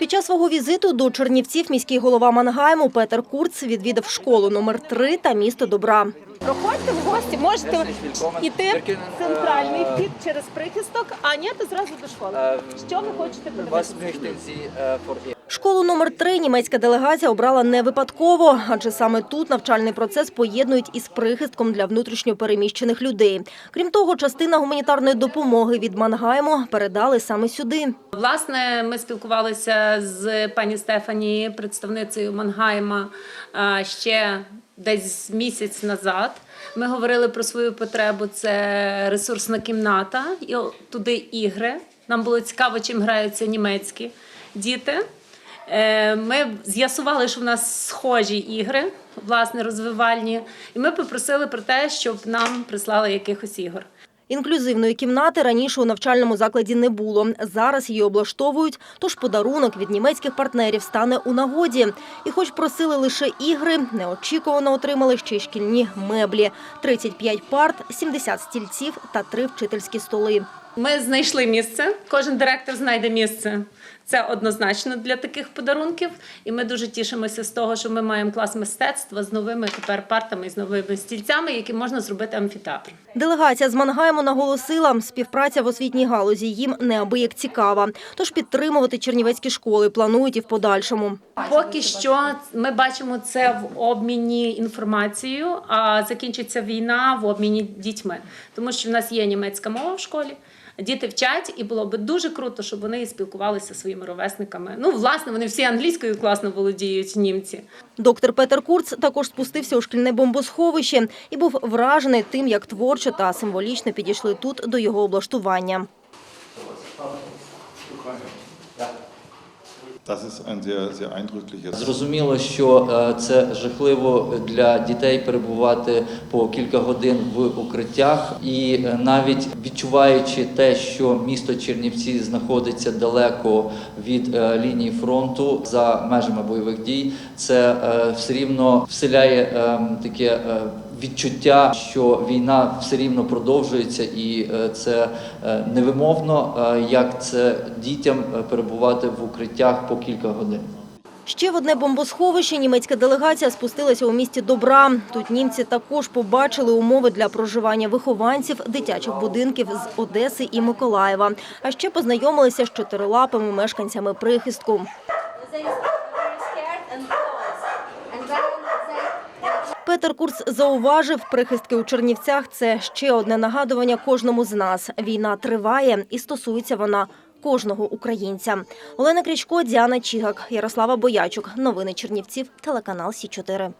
Під час свого візиту до Чернівців міський голова Мангайму Петер Курц відвідав школу номер 3 та місто Добра. Проходьте в гості, можете йти в центральний вхід через прихисток, а ні, то зразу до школи. Що ви хочете Was Школу номер 3 німецька делегація обрала не випадково, адже саме тут навчальний процес поєднують із прихистком для внутрішньо переміщених людей. Крім того, частина гуманітарної допомоги від Мангайму передали саме сюди. Власне, ми спілкувалися з пані Стефані, представницею Мангайма, ще десь місяць назад. Ми говорили про свою потребу. Це ресурсна кімната, і туди ігри. Нам було цікаво, чим граються німецькі діти. Е, Ми з'ясували, що в нас схожі ігри, власне, розвивальні, і ми попросили про те, щоб нам прислали якихось ігор. Інклюзивної кімнати раніше у навчальному закладі не було. Зараз її облаштовують, тож подарунок від німецьких партнерів стане у нагоді. І хоч просили лише ігри, неочікувано отримали ще й шкільні меблі. 35 парт, 70 стільців та три вчительські столи. Ми знайшли місце. Кожен директор знайде місце. Це однозначно для таких подарунків. І ми дуже тішимося з того, що ми маємо клас мистецтва з новими тепер партами з новими стільцями, які можна зробити амфітеатр. Делегація з Мангайму наголосила, співпраця в освітній галузі їм неабияк цікава. Тож підтримувати чернівецькі школи планують і в подальшому. Поки що ми бачимо це в обміні інформацією, а закінчиться війна в обміні дітьми, тому що в нас є німецька мова в школі. Діти вчать, і було би дуже круто, щоб вони спілкувалися зі своїми ровесниками. Ну, власне, вони всі англійською класно володіють німці. Доктор Петер Курц також спустився у шкільне бомбосховище і був вражений тим, як творчо та символічно підійшли тут до його облаштування. Das ist ein sehr, sehr eindrückliches Зрозуміло, що е, це жахливо для дітей перебувати по кілька годин в укриттях, і е, навіть відчуваючи те, що місто Чернівці знаходиться далеко від е, лінії фронту за межами бойових дій, це все рівно вселяє е, таке. Відчуття, що війна все рівно продовжується, і е, це е, невимовно, е, як це дітям перебувати в укриттях по кілька годин. Ще в одне бомбосховище німецька делегація спустилася у місті Добра. Тут німці також побачили умови для проживання вихованців дитячих будинків з Одеси і Миколаєва. А ще познайомилися з чотирилапими мешканцями прихистку. Петер Курс зауважив, прихистки у Чернівцях – це ще одне нагадування кожному з нас. Війна триває і стосується вона кожного українця. Олена Крічко, Діана Чігак, Ярослава Боячук. Новини Чернівців, телеканал Сі 4